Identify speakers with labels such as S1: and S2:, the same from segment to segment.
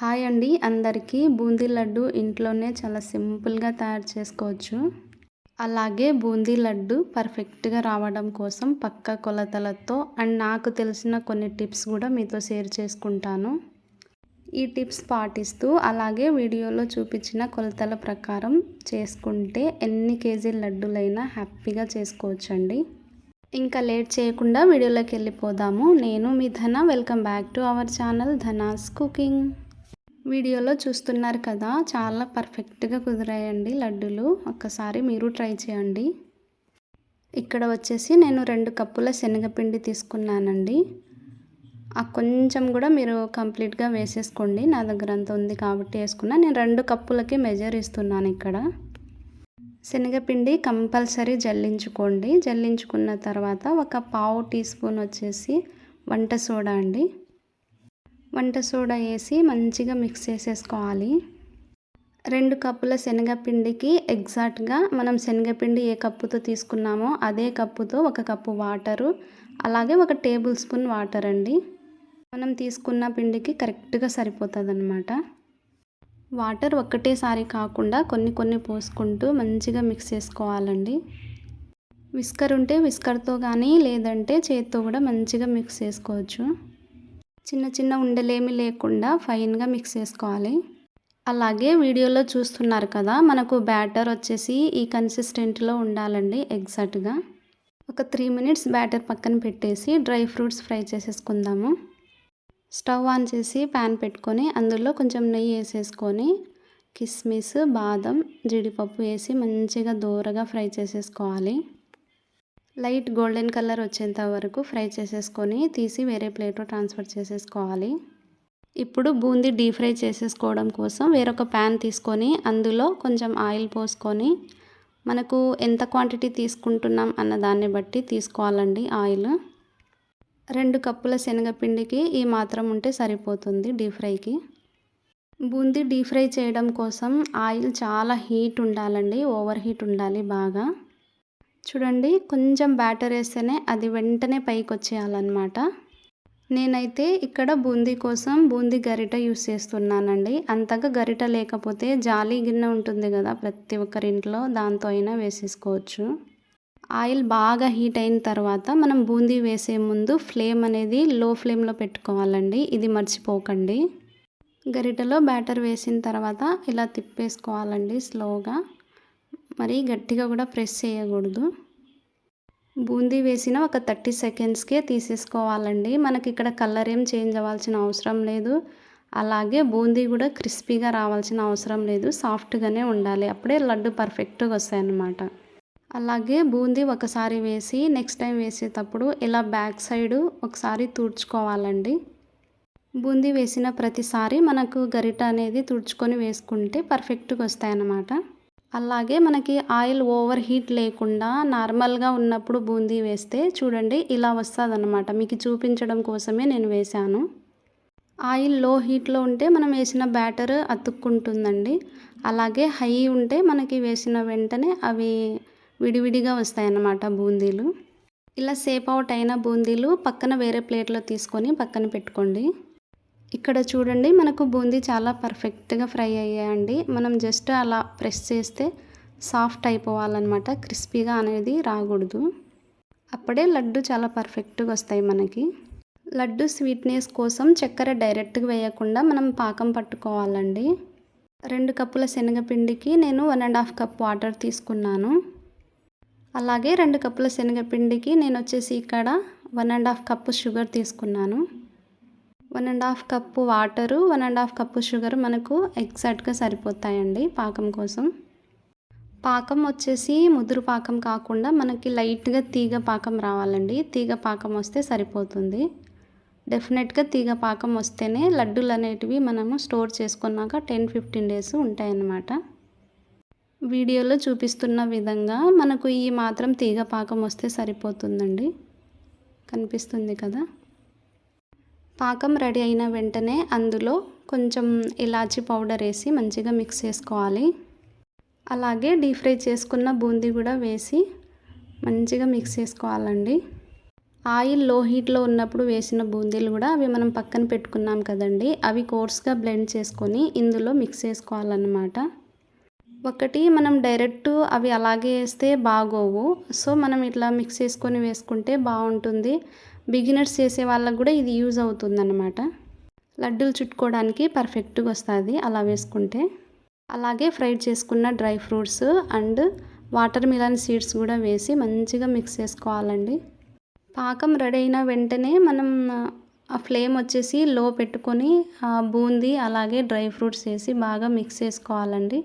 S1: Hi అండి. అందరికీ బూందీ లడ్డు ఇంట్లోనే చాలా సింపుల్గా తయారు చేసుకోవచ్చు. అలాగే బూందీ లడ్డు పర్ఫెక్ట్గా రావడం కోసం పక్క కొలతలతో అండ్ నాకు తెలిసిన కొన్ని టిప్స్ కూడా మీతో షేర్ చేసుకుంటాను. ఈ టిప్స్ పాటిస్తూ అలాగే వీడియోలో చూపించిన కొలతల ప్రకారం చేసుకుంటే ఎన్ని కేజీ లడ్డులైనా హ్యాపీగా చేసుకోవచ్చండి. ఇంకా లేట్ చేయకుండా వీడియోలోకి వెళ్ళిపోదాము. నేను మీ Dhana. Welcome back to our channel Dhana's cooking. వీడియోలో చూస్తున్నారు కదా చాలా పర్ఫెక్ట్గా కుదిరాయండి లడ్డూలు. ఒక్కసారి మీరు ట్రై చేయండి. ఇక్కడ వచ్చేసి నేను రెండు కప్పుల శనగపిండి తీసుకున్నానండి. ఆ కొంచెం కూడా మీరు కంప్లీట్గా వేసేసుకోండి. నా దగ్గర అంత ఉంది కాబట్టి వేసుకున్నా. నేను రెండు కప్పులకి మెజర్ ఇస్తున్నాను ఇక్కడ. శనగపిండి కంపల్సరీ జల్లించుకోండి. జల్లించుకున్న తర్వాత ఒక పావు టీ స్పూన్ వచ్చేసి వంట సోడా అండి. వంట సోడా వేసి మంచిగా మిక్స్ చేసేసుకోవాలి. రెండు కప్పుల శనగపిండికి ఎగ్జాక్ట్గా మనం శనగపిండి ఏ కప్పుతో తీసుకున్నామో అదే కప్పుతో ఒక కప్పు వాటరు అలాగే ఒక టేబుల్ స్పూన్ వాటర్ అండి. మనం తీసుకున్న పిండికి కరెక్ట్గా సరిపోతుంది అనమాట వాటర్ ఒక్కటేసారి కాకుండా కొన్ని కొన్ని పోసుకుంటూ మంచిగా మిక్స్ చేసుకోవాలండి. విస్కర్ ఉంటే విస్కర్తో కానీ లేదంటే చేత్తో కూడా మంచిగా మిక్స్ చేసుకోవచ్చు. చిన్న చిన్న ఉండలేమి లేకుండా ఫైన్గా మిక్స్ చేసుకోవాలి. అలాగే వీడియోలో చూస్తున్నారు కదా మనకు బ్యాటర్ వచ్చేసి ఈ కన్సిస్టెంట్లో ఉండాలండి ఎగ్జాక్ట్గా. ఒక త్రీ మినిట్స్ బ్యాటర్ పక్కన పెట్టేసి డ్రై ఫ్రూట్స్ ఫ్రై చేసేసుకుందాము. స్టవ్ ఆన్ చేసి ప్యాన్ పెట్టుకొని అందులో కొంచెం నెయ్యి వేసేసుకొని కిస్మిస్ బాదం జీడిపప్పు వేసి మంచిగా దూరగా ఫ్రై చేసేసుకోవాలి. లైట్ గోల్డెన్ కలర్ వచ్చేంత వరకు ఫ్రై చేసేసుకొని తీసి వేరే ప్లేట్లో ట్రాన్స్ఫర్ చేసేసుకోవాలి. ఇప్పుడు బూందీ డీప్ ఫ్రై చేసేసుకోవడం కోసం వేరొక ప్యాన్ తీసుకొని అందులో కొంచెం ఆయిల్ పోసుకొని మనకు ఎంత క్వాంటిటీ తీసుకుంటున్నాం అన్న దాన్ని బట్టి తీసుకోవాలండి ఆయిల్. రెండు కప్పుల శనగపిండికి ఈ మాత్రం ఉంటే సరిపోతుంది డీప్ ఫ్రైకి. బూందీ డీప్ ఫ్రై చేయడం కోసం ఆయిల్ చాలా హీట్ ఉండాలండి ఓవర్ హీట్ ఉండాలి బాగా. చూడండి కొంచెం బ్యాటర్ వేస్తేనే అది వెంటనే పైకి వచ్చేయాలన్నమాట నేనైతే ఇక్కడ బూందీ కోసం బూందీ గరిట యూస్ చేస్తున్నానండి. అంతగా గరిట లేకపోతే జాలి గిన్నె ఉంటుంది కదా ప్రతి ఒక్కరింట్లో దాంతో అయినా వేసేసుకోవచ్చు. ఆయిల్ బాగా హీట్ అయిన తర్వాత మనం బూందీ వేసే ముందు ఫ్లేమ్ అనేది లో ఫ్లేమ్లో పెట్టుకోవాలండి. ఇది మర్చిపోకండి. గరిటలో బ్యాటర్ వేసిన తర్వాత ఇలా తిప్పేసుకోవాలండి స్లోగా. మరి గట్టిగా కూడా ప్రెస్ చేయకూడదు. బూందీ వేసిన ఒక థర్టీ సెకండ్స్కే తీసేసుకోవాలండి. మనకి ఇక్కడ కలర్ ఏం చేంజ్ అవ్వాల్సిన అవసరం లేదు. అలాగే బూందీ కూడా క్రిస్పీగా రావాల్సిన అవసరం లేదు. సాఫ్ట్గానే ఉండాలి. అప్పుడే లడ్డు పర్ఫెక్ట్గా వస్తాయి అన్నమాట. అలాగే బూందీ ఒకసారి వేసి నెక్స్ట్ టైం వేసేటప్పుడు ఇలా బ్యాక్ సైడ్ ఒకసారి తుడుచుకోవాలండి. బూందీ వేసిన ప్రతిసారి మనకు గరిట అనేది తుడుచుకొని వేసుకుంటే పర్ఫెక్ట్గా వస్తాయన్నమాట అలాగే మనకి ఆయిల్ ఓవర్ హీట్ లేకుండా నార్మల్గా ఉన్నప్పుడు బూందీ వేస్తే చూడండి ఇలా వస్తుంది అనమాట మీకు చూపించడం కోసమే నేను వేశాను. ఆయిల్లో హీట్లో ఉంటే మనం వేసిన బ్యాటర్ అతుక్కుంటుందండి. అలాగే హై ఉంటే మనకి వేసిన వెంటనే అవి విడివిడిగా వస్తాయన్నమాట బూందీలు. ఇలా సేప్ అవుట్ అయిన బూందీలు పక్కన వేరే ప్లేట్లో తీసుకొని పక్కన పెట్టుకోండి. ఇక్కడ చూడండి మనకు బూందీ చాలా పర్ఫెక్ట్గా ఫ్రై అయ్యాయండి. మనం జస్ట్ అలా ప్రెస్ చేస్తే సాఫ్ట్ అయిపోవాలన్నమాట. క్రిస్పీగా అనేది రాకూడదు. అప్పుడే లడ్డు చాలా పర్ఫెక్ట్గా వస్తాయి మనకి. లడ్డు స్వీట్నెస్ కోసం చక్కెర డైరెక్ట్గా వేయకుండా మనం పాకం పట్టుకోవాలండి. రెండు కప్పుల శనగపిండికి నేను one and half cup water తీసుకున్నాను. అలాగే రెండు కప్పుల శనగపిండికి నేను వచ్చేసి ఇక్కడ one and half cup sugar తీసుకున్నాను. One and half cup water one and half cup sugar మనకు ఎగ్జాక్ట్గా సరిపోతాయండి పాకం కోసం. పాకం వచ్చేసి ముదురు పాకం కాకుండా మనకి లైట్గా తీగ పాకం రావాలండి. తీగ పాకం వస్తే సరిపోతుంది. డెఫినెట్గా తీగ పాకం వస్తేనే లడ్డూలు అనేటివి మనము స్టోర్ చేసుకున్నాక టెన్ ఫిఫ్టీన్ డేస్ ఉంటాయన్నమాట. వీడియోలో చూపిస్తున్న విధంగా మనకు ఈ మాత్రం తీగ పాకం వస్తే సరిపోతుందండి. కనిపిస్తుంది కదా? పాకం రెడీ అయిన వెంటనే అందులో కొంచెం ఇలాచీ పౌడర్ వేసి మంచిగా మిక్స్ చేసుకోవాలి. అలాగే డీప్ ఫ్రై చేసుకున్న బూందీ కూడా వేసి మంచిగా మిక్స్ చేసుకోవాలండి. ఆయిల్లో హీట్లో ఉన్నప్పుడు వేసిన బూందీలు కూడా అవి మనం పక్కన పెట్టుకున్నాం కదండి అవి కోర్స్గా బ్లెండ్ చేసుకొని ఇందులో మిక్స్ చేసుకోవాలన్నమాట. ఒకటి మనం డైరెక్ట్ అవి అలాగే వేస్తే బాగోవు. సో మనం ఇట్లా మిక్స్ చేసుకొని వేసుకుంటే బాగుంటుంది. బిగినర్స్ చేసే వాళ్ళకు కూడా ఇది యూజ్ అవుతుందన్నమాట. లడ్డూలు చుట్టుకోవడానికి పర్ఫెక్ట్గా వస్తుంది అలా వేసుకుంటే. అలాగే ఫ్రైడ్ చేసుకున్న dry fruits and watermelon seeds కూడా వేసి మంచిగా మిక్స్ చేసుకోవాలండి. పాకం రెడీ అయిన వెంటనే మనం ఆ ఫ్లేమ్ వచ్చేసి లో పెట్టుకొని బూందీ అలాగే డ్రై ఫ్రూట్స్ వేసి బాగా మిక్స్ చేసుకోవాలండి.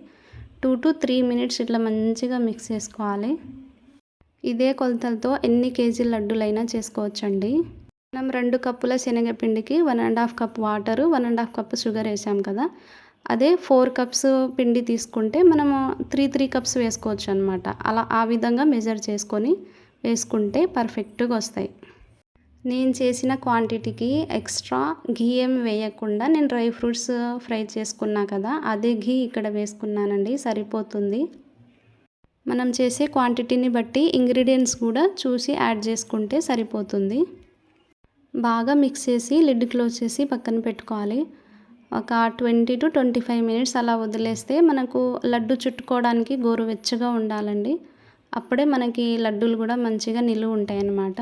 S1: టూ టు త్రీ మినిట్స్ ఇట్లా మంచిగా మిక్స్ చేసుకోవాలి. ఇదే కొలతలతో ఎన్ని కేజీ లడ్డూలైనా చేసుకోవచ్చండి. మనం రెండు కప్పుల శనగపిండికి one and half cup water one and half cup sugar వేసాం కదా. అదే ఫోర్ కప్స్ పిండి తీసుకుంటే మనము త్రీ త్రీ కప్స్ వేసుకోవచ్చు అనమాట అలా ఆ విధంగా మెజర్ చేసుకొని వేసుకుంటే పర్ఫెక్ట్గా వస్తాయి. నేను చేసిన క్వాంటిటీకి ఎక్స్ట్రా ఘీ ఏం వేయకుండా నేను డ్రై ఫ్రూట్స్ ఫ్రై చేసుకున్నా కదా అదే ఘీ ఇక్కడ వేసుకున్నానండి సరిపోతుంది. మనం చేసే క్వాంటిటీని బట్టి ఇంగ్రీడియంట్స్ కూడా చూసి యాడ్ చేసుకుంటే సరిపోతుంది. బాగా మిక్స్ చేసి లిడ్ క్లోజ్ చేసి పక్కన పెట్టుకోవాలి. ఒక twenty to twenty five minutes అలా వదిలేస్తే మనకు లడ్డు చుట్టుకోవడానికి గోరువెచ్చగా ఉండాలండి. అప్పుడే మనకి లడ్డూలు కూడా మంచిగా నిలువ ఉంటాయన్నమాట.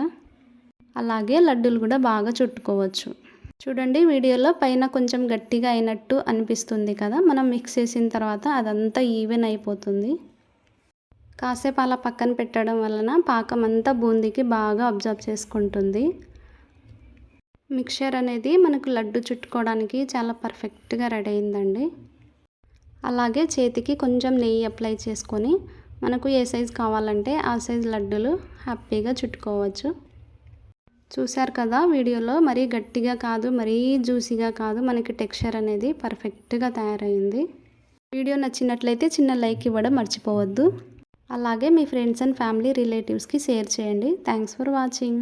S1: అలాగే లడ్డూలు కూడా బాగా చుట్టుకోవచ్చు. చూడండి వీడియోలో పైన కొంచెం గట్టిగా అయినట్టు అనిపిస్తుంది కదా? మనం మిక్స్ చేసిన తర్వాత అదంతా ఈవెన్ అయిపోతుంది. కాసేపు అలా పక్కన పెట్టడం వలన పాకం అంతా బూందీకి బాగా అబ్జర్వ్ చేసుకుంటుంది. మిక్చర్ అనేది మనకు లడ్డు చుట్టుకోవడానికి చాలా పర్ఫెక్ట్గా రెడీ అయిందండి. అలాగే చేతికి కొంచెం నెయ్యి అప్లై చేసుకొని మనకు ఏ సైజు కావాలంటే ఆ సైజ్ లడ్డూలు హ్యాపీగా చుట్టుకోవచ్చు. చూశారు కదా వీడియోలో? మరీ గట్టిగా కాదు మరీ జ్యూసీగా కాదు మనకి టెక్స్చర్ అనేది పర్ఫెక్ట్గా తయారైంది. వీడియో నచ్చినట్లయితే చిన్న లైక్ ఇవ్వడం మర్చిపోవద్దు. అలాగే మీ ఫ్రెండ్స్ అండ్ ఫ్యామిలీ రిలేటివ్స్కి షేర్ చేయండి. Thanks for watching.